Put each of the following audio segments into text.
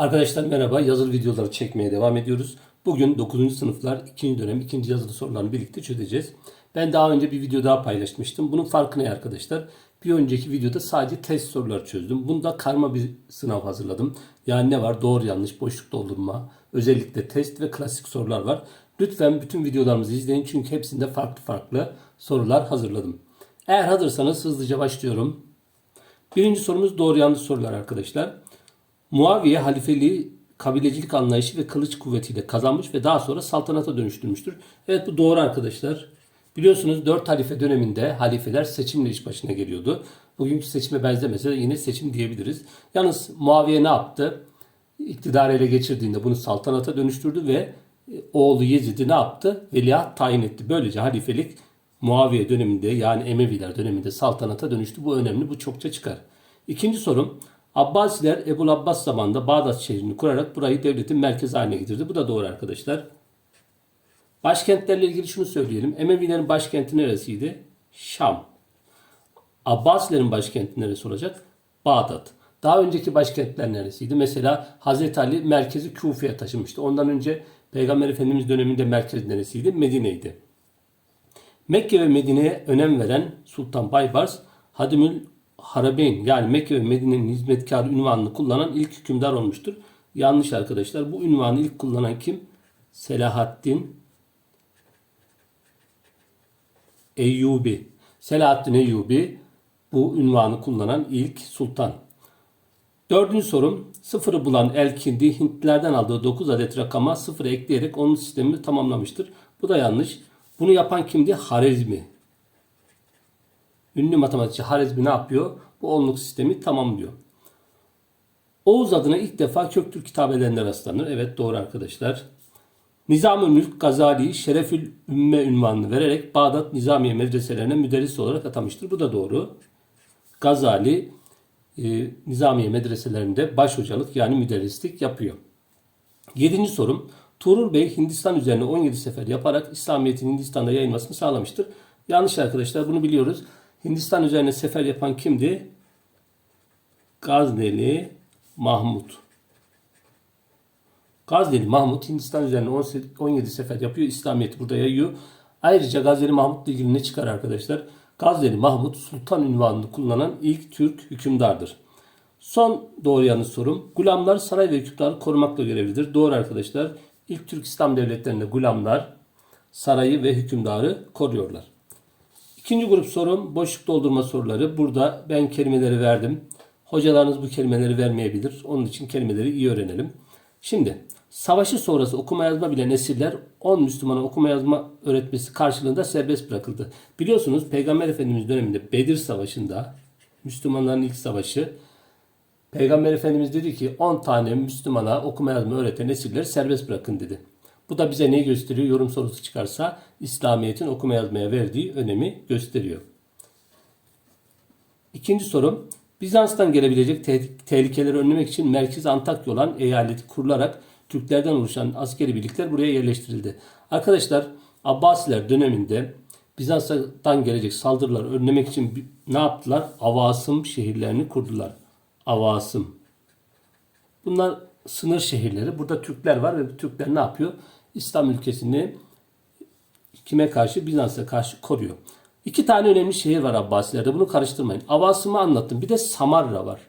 Arkadaşlar merhaba. Yazılı videoları çekmeye devam ediyoruz. Bugün 9. sınıflar 2. dönem 2. yazılı sorularını birlikte çözeceğiz. Ben daha önce bir video daha paylaşmıştım. Bunun farkı ne arkadaşlar? Bir önceki videoda sadece test soruları çözdüm. Bunda karma bir sınav hazırladım. Yani ne var? Doğru yanlış, boşluk doldurma, özellikle test ve klasik sorular var. Lütfen bütün videolarımızı izleyin çünkü hepsinde farklı farklı sorular hazırladım. Eğer hazırsanız hızlıca başlıyorum. Birinci sorumuz doğru yanlış sorular arkadaşlar. Muaviye halifeliği kabilecilik anlayışı ve kılıç kuvvetiyle kazanmış ve daha sonra saltanata dönüştürmüştür. Evet bu doğru arkadaşlar. Biliyorsunuz 4 halife döneminde halifeler seçimle iş başına geliyordu. Bugünkü seçime benzemese de yine seçim diyebiliriz. Yalnız Muaviye ne yaptı? İktidarı ele geçirdiğinde bunu saltanata dönüştürdü ve e, oğlu Yezid'i ne yaptı? Veliaht tayin etti. Böylece halifelik Muaviye döneminde yani Emeviler döneminde saltanata dönüştü. Bu önemli, bu çokça çıkar. İkinci sorum. Abbasiler Ebul Abbas zamanında Bağdat şehrini kurarak burayı devletin merkezi haline getirdi. Bu da doğru arkadaşlar. Başkentlerle ilgili şunu söyleyelim. Emevilerin başkenti neresiydi? Şam. Abbasilerin başkenti neresi olacak? Bağdat. Daha önceki başkentler neresiydi? Mesela Hazreti Ali merkezi Küfe'ye taşımıştı. Ondan önce Peygamber Efendimiz döneminde merkez neresiydi? Medine'ydi. Mekke ve Medine'ye önem veren Sultan Baybars Hadimül Harabeyn yani Mekke ve Medine'nin hizmetkarı ünvanını kullanan ilk hükümdar olmuştur. Yanlış arkadaşlar. Bu ünvanı ilk kullanan kim? Selahaddin Eyyubi. Selahaddin Eyyubi bu ünvanı kullanan ilk sultan. Dördüncü sorum. Sıfırı bulan Elkindi Hintlilerden aldığı 9 adet rakama sıfır ekleyerek onun sistemini tamamlamıştır. Bu da yanlış. Bunu yapan kimdi? Harezmi. Ünlü matematikçi Harezmi ne yapıyor? Bu onluk sistemi tamamlıyor. Oğuz adına ilk defa Köktürk kitabelerinde rastlanır. Evet doğru arkadaşlar. Nizam-ı Mülk Gazali'yi Şerefül Ümme ünvanını vererek Bağdat Nizamiye medreselerine müderris olarak atamıştır. Bu da doğru. Gazali e, Nizamiye medreselerinde baş hocalık yani müderrislik yapıyor. Yedinci sorum. Tuğrul Bey Hindistan üzerine 17 sefer yaparak İslamiyet'in Hindistan'da yayılmasını sağlamıştır. Yanlış arkadaşlar bunu biliyoruz. Hindistan üzerine sefer yapan kimdi? Gazneli Mahmut. Gazneli Mahmut Hindistan üzerine 17 sefer yapıyor. İslamiyet'i burada yayıyor. Ayrıca Gazneli Mahmut'la ilgili ne çıkar arkadaşlar? Gazneli Mahmut Sultan ünvanını kullanan ilk Türk hükümdardır. Son doğru yanlış sorum. Gulamlar saray ve hükümdarı korumakla görevlidir. Doğru arkadaşlar. İlk Türk İslam devletlerinde gulamlar sarayı ve hükümdarı koruyorlar. İkinci grup sorum boşluk doldurma soruları. Burada ben kelimeleri verdim. Hocalarınız bu kelimeleri vermeyebilir. Onun için kelimeleri iyi öğrenelim. Şimdi savaşı sonrası okuma yazma bilen esirler 10 Müslümana okuma yazma öğretmesi karşılığında serbest bırakıldı. Biliyorsunuz Peygamber Efendimiz döneminde Bedir Savaşı'nda Müslümanların ilk savaşı Peygamber Efendimiz dedi ki 10 tane Müslümana okuma yazma öğreten esirleri serbest bırakın dedi. Bu da bize ne gösteriyor? Yorum sorusu çıkarsa İslamiyet'in okuma yazmaya verdiği önemi gösteriyor. İkinci sorum. Bizans'tan gelebilecek te- tehlikeleri önlemek için Merkez Antakya olan eyaleti kurularak Türklerden oluşan askeri birlikler buraya yerleştirildi. Arkadaşlar Abbasiler döneminde Bizans'tan gelecek saldırıları önlemek için ne yaptılar? Avasım şehirlerini kurdular. Avasım. Bunlar sınır şehirleri. Burada Türkler var ve Türkler ne yapıyor? İslam ülkesini kime karşı? Bizans'a karşı koruyor. İki tane önemli şehir var Abbasilerde. Bunu karıştırmayın. Avasım'ı anlattım. Bir de Samarra var.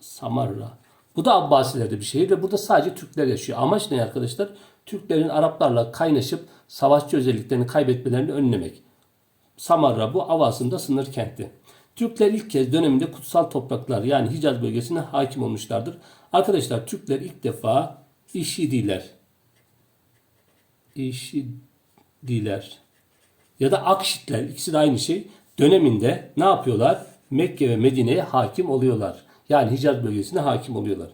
Samarra. Bu da Abbasilerde bir şehir ve burada sadece Türkler yaşıyor. Amaç ne arkadaşlar? Türklerin Araplarla kaynaşıp savaşçı özelliklerini kaybetmelerini önlemek. Samarra bu Avasım'da sınır kenti. Türkler ilk kez döneminde kutsal topraklar yani Hicaz bölgesine hakim olmuşlardır. Arkadaşlar Türkler ilk defa İşidiler. İşidiler. Ya da Akşitler ikisi de aynı şey. Döneminde ne yapıyorlar? Mekke ve Medine'ye hakim oluyorlar. Yani Hicaz bölgesine hakim oluyorlar.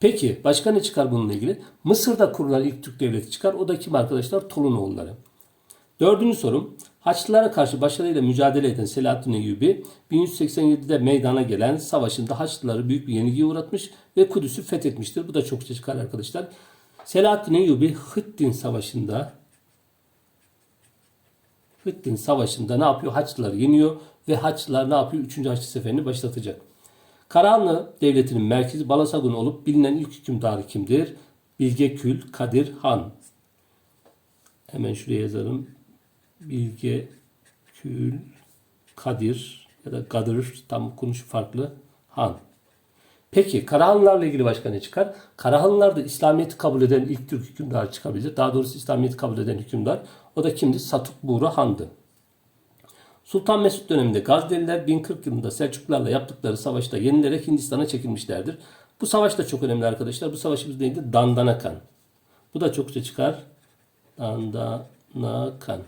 Peki başka ne çıkar bununla ilgili? Mısır'da kurulan ilk Türk devleti çıkar. O da kim arkadaşlar? Tolunoğulları. Dördüncü sorum. Haçlılara karşı başarıyla mücadele eden Selahaddin Eyyubi 1187'de meydana gelen savaşında Haçlıları büyük bir yenilgiye uğratmış ve Kudüs'ü fethetmiştir. Bu da çokça çıkar arkadaşlar. Selahaddin Eyyubi Hıttin Savaşı'nda Hıttin Savaşı'nda ne yapıyor? Haçlıları yeniyor ve Haçlılar ne yapıyor? Üçüncü Haçlı Seferi'ni başlatacak. Karahanlı Devleti'nin merkezi Balasagun olup bilinen ilk hükümdarı kimdir? Bilge Kül Kadir Han. Hemen şuraya yazalım. Bilge Kül Kadir ya da Kadir tam konuş farklı Han. Peki Karahanlılarla ilgili başka ne çıkar? Karahanlılar İslamiyet'i kabul eden ilk Türk hükümdarı çıkabilir. Daha doğrusu İslamiyet'i kabul eden hükümdar. O da kimdi? Satuk Buğra Han'dı. Sultan Mesut döneminde Gazneliler 1040 yılında Selçuklularla yaptıkları savaşta yenilerek Hindistan'a çekilmişlerdir. Bu savaş da çok önemli arkadaşlar. Bu savaşımız neydi? Dandanakan. Bu da çokça çıkar. Dandanakan.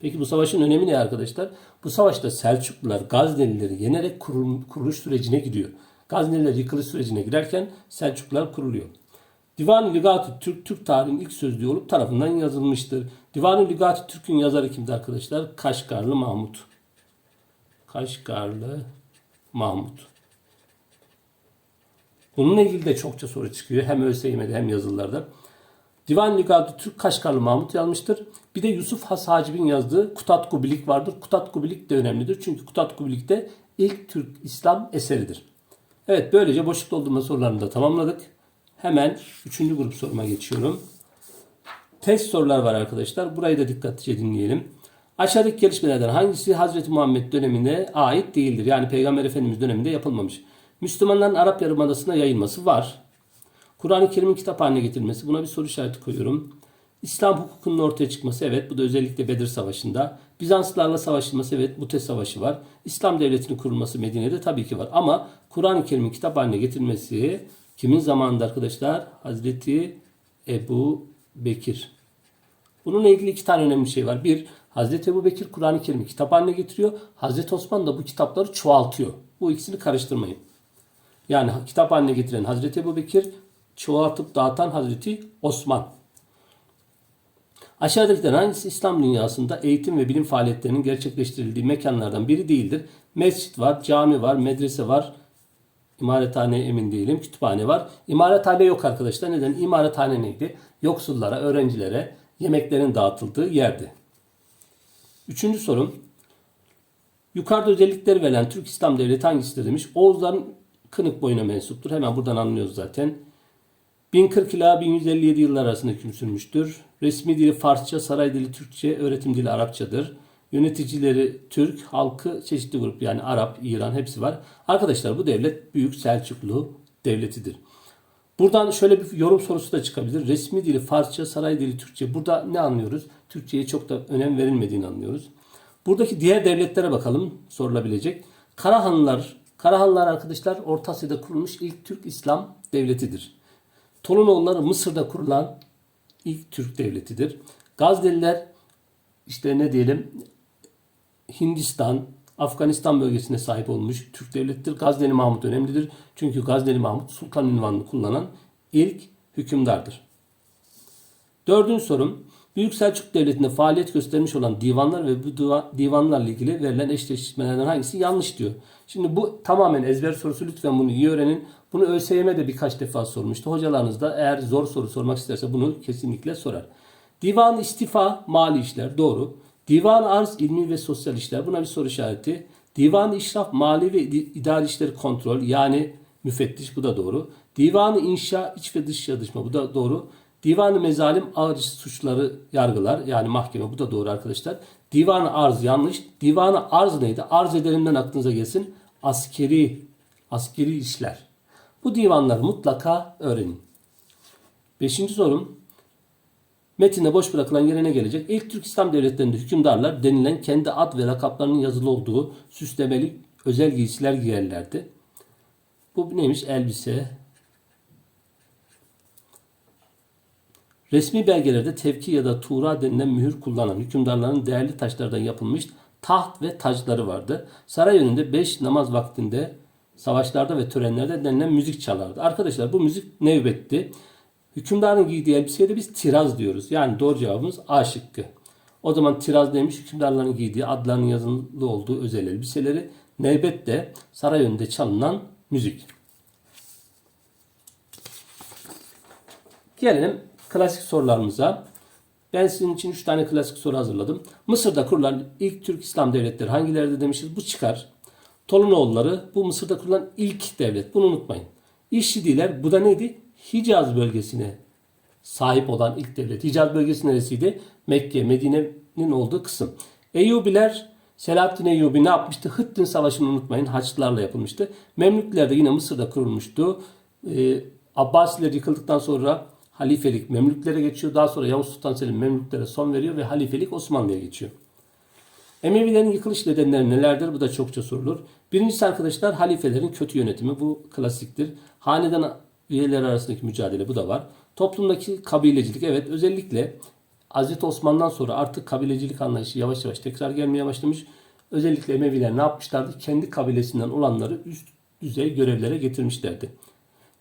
Peki bu savaşın önemi ne arkadaşlar? Bu savaşta Selçuklular Gaznelileri yenerek kurul- kuruluş sürecine gidiyor. Gazneliler yıkılış sürecine girerken Selçuklular kuruluyor. Divan-ı Lügat-ı Türk, Türk tarihinin ilk sözlüğü olup tarafından yazılmıştır. Divan-ı Lügat-ı Türk'ün yazarı kimdi arkadaşlar? Kaşgarlı Mahmut. Kaşgarlı Mahmut. Bununla ilgili de çokça soru çıkıyor. Hem ÖSYM'de hem yazılarda. Divan Lügatı Türk Kaşgarlı Mahmut yazmıştır. Bir de Yusuf Has Hacib'in yazdığı Kutat Kubilik vardır. Kutat Kubilik de önemlidir. Çünkü Kutat Kubilik de ilk Türk İslam eseridir. Evet böylece boşluk doldurma sorularını da tamamladık. Hemen üçüncü grup soruma geçiyorum. Test sorular var arkadaşlar. Burayı da dikkatlice dinleyelim. Aşağıdaki gelişmelerden hangisi Hazreti Muhammed dönemine ait değildir? Yani Peygamber Efendimiz döneminde yapılmamış. Müslümanların Arap Yarımadası'na yayılması var. Kur'an-ı Kerim'in kitap haline getirilmesi. Buna bir soru işareti koyuyorum. İslam hukukunun ortaya çıkması evet bu da özellikle Bedir Savaşı'nda. Bizanslılarla savaşılması evet Mute Savaşı var. İslam devletinin kurulması Medine'de tabii ki var. Ama Kur'an-ı Kerim'in kitap haline getirilmesi kimin zamanında arkadaşlar? Hazreti Ebu Bekir. Bununla ilgili iki tane önemli şey var. Bir, Hazreti Ebu Bekir Kur'an-ı Kerim'i kitap haline getiriyor. Hazreti Osman da bu kitapları çoğaltıyor. Bu ikisini karıştırmayın. Yani kitap haline getiren Hazreti Ebu Bekir, çoğaltıp dağıtan Hazreti Osman. Aşağıdakilerden hangisi İslam dünyasında eğitim ve bilim faaliyetlerinin gerçekleştirildiği mekanlardan biri değildir? Mescit var, cami var, medrese var, İmarethane emin değilim. Kütüphane var. İmarethane yok arkadaşlar. Neden? İmarethane neydi? Yoksullara, öğrencilere yemeklerin dağıtıldığı yerdi. Üçüncü sorum. Yukarıda özellikleri verilen Türk İslam Devleti hangisidir demiş. Oğuzların kınık boyuna mensuptur. Hemen buradan anlıyoruz zaten. 1040 ila 1157 yıllar arasında hüküm sürmüştür. Resmi dili Farsça, saray dili Türkçe, öğretim dili Arapçadır. Yöneticileri Türk, halkı çeşitli grup yani Arap, İran hepsi var. Arkadaşlar bu devlet Büyük Selçuklu devletidir. Buradan şöyle bir yorum sorusu da çıkabilir. Resmi dili Farsça, saray dili Türkçe. Burada ne anlıyoruz? Türkçe'ye çok da önem verilmediğini anlıyoruz. Buradaki diğer devletlere bakalım sorulabilecek. Karahanlılar, Karahanlılar arkadaşlar Orta Asya'da kurulmuş ilk Türk İslam devletidir. Tolunoğulları Mısır'da kurulan ilk Türk devletidir. Gazneliler işte ne diyelim Hindistan, Afganistan bölgesine sahip olmuş Türk devletidir. Gazneli Mahmut önemlidir. Çünkü Gazneli Mahmut sultan ünvanını kullanan ilk hükümdardır. Dördüncü sorum. Büyük Selçuk Devleti'nde faaliyet göstermiş olan divanlar ve bu diva- divanlarla ilgili verilen eşleştirmelerden hangisi yanlış diyor. Şimdi bu tamamen ezber sorusu lütfen bunu iyi öğrenin. Bunu ÖSYM de birkaç defa sormuştu. Hocalarınız da eğer zor soru sormak isterse bunu kesinlikle sorar. Divan istifa mali işler doğru. Divan arz ilmi ve sosyal işler buna bir soru işareti. Divan işraf mali ve id- idari işleri kontrol yani müfettiş bu da doğru. Divanı inşa iç ve dış çalışma bu da doğru. Divanı mezalim ağır suçları yargılar yani mahkeme bu da doğru arkadaşlar. Divanı arz yanlış. Divanı arz neydi? Arz ederinden aklınıza gelsin. Askeri askeri işler. Bu divanları mutlaka öğrenin. Beşinci sorum. Metinde boş bırakılan yere ne gelecek? İlk Türk İslam devletlerinde hükümdarlar denilen kendi ad ve lakaplarının yazılı olduğu süslemeli özel giysiler giyerlerdi. Bu neymiş? Elbise. Resmi belgelerde tevki ya da tuğra denilen mühür kullanan hükümdarların değerli taşlardan yapılmış taht ve tacları vardı. Saray önünde 5 namaz vaktinde savaşlarda ve törenlerde denilen müzik çalardı. Arkadaşlar bu müzik nevbetti. Hükümdarın giydiği elbiseye de biz tiraz diyoruz. Yani doğru cevabımız A şıkkı. O zaman tiraz neymiş? Hükümdarların giydiği adlarının yazılı olduğu özel elbiseleri. Nevbet de saray önünde çalınan müzik. Gelelim klasik sorularımıza. Ben sizin için 3 tane klasik soru hazırladım. Mısır'da kurulan ilk Türk İslam devletleri hangileridir demişiz. Bu çıkar. Tolunoğulları bu Mısır'da kurulan ilk devlet. Bunu unutmayın. İşçidiler bu da neydi? Hicaz bölgesine sahip olan ilk devlet. Hicaz bölgesi neresiydi? Mekke, Medine'nin olduğu kısım. Eyyubiler Selahaddin Eyyubi ne yapmıştı? Hıttin Savaşı'nı unutmayın. Haçlılarla yapılmıştı. Memlükler de yine Mısır'da kurulmuştu. Ee, Abbasiler yıkıldıktan sonra halifelik Memlüklere geçiyor. Daha sonra Yavuz Sultan Selim Memlüklere son veriyor ve halifelik Osmanlı'ya geçiyor. Emevilerin yıkılış nedenleri nelerdir? Bu da çokça sorulur. Birincisi arkadaşlar halifelerin kötü yönetimi. Bu klasiktir. Hanedan üyeleri arasındaki mücadele bu da var. Toplumdaki kabilecilik evet özellikle Hazreti Osman'dan sonra artık kabilecilik anlayışı yavaş yavaş tekrar gelmeye başlamış. Özellikle Emeviler ne yapmışlardı? Kendi kabilesinden olanları üst düzey görevlere getirmişlerdi.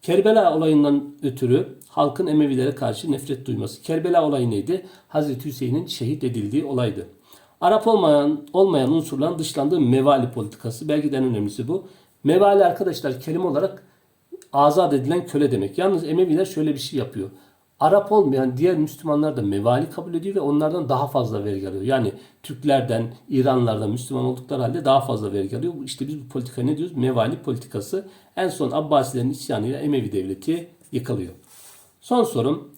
Kerbela olayından ötürü halkın Emevilere karşı nefret duyması. Kerbela olayı neydi? Hazreti Hüseyin'in şehit edildiği olaydı. Arap olmayan olmayan unsurların dışlandığı mevali politikası. Belki de en önemlisi bu. Mevali arkadaşlar kelime olarak azat edilen köle demek. Yalnız Emeviler şöyle bir şey yapıyor. Arap olmayan diğer Müslümanlar da mevali kabul ediyor ve onlardan daha fazla vergi alıyor. Yani Türklerden, İranlardan Müslüman oldukları halde daha fazla vergi alıyor. İşte biz bu politika ne diyoruz? Mevali politikası. En son Abbasilerin isyanıyla Emevi devleti yıkılıyor. Son sorum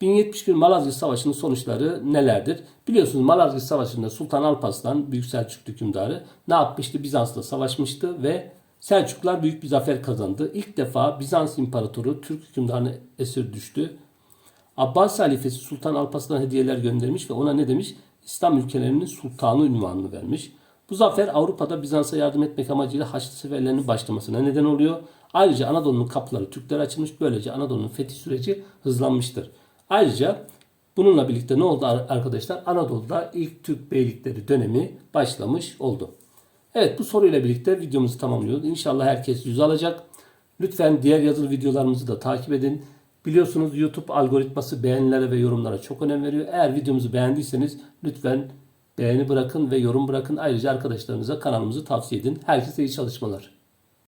1071 Malazgirt Savaşı'nın sonuçları nelerdir? Biliyorsunuz Malazgirt Savaşı'nda Sultan Alparslan Büyük Selçuklu hükümdarı ne yapmıştı? Bizans'la savaşmıştı ve Selçuklular büyük bir zafer kazandı. İlk defa Bizans İmparatoru Türk hükümdarına esir düştü. Abbas halifesi Sultan Alparslan'a hediyeler göndermiş ve ona ne demiş? İslam ülkelerinin sultanı ünvanını vermiş. Bu zafer Avrupa'da Bizans'a yardım etmek amacıyla Haçlı seferlerinin başlamasına neden oluyor. Ayrıca Anadolu'nun kapıları Türklere açılmış. Böylece Anadolu'nun fethi süreci hızlanmıştır. Ayrıca bununla birlikte ne oldu arkadaşlar? Anadolu'da ilk Türk beylikleri dönemi başlamış oldu. Evet bu soruyla birlikte videomuzu tamamlıyoruz. İnşallah herkes yüz alacak. Lütfen diğer yazılı videolarımızı da takip edin. Biliyorsunuz YouTube algoritması beğenilere ve yorumlara çok önem veriyor. Eğer videomuzu beğendiyseniz lütfen beğeni bırakın ve yorum bırakın. Ayrıca arkadaşlarınıza kanalımızı tavsiye edin. Herkese iyi çalışmalar.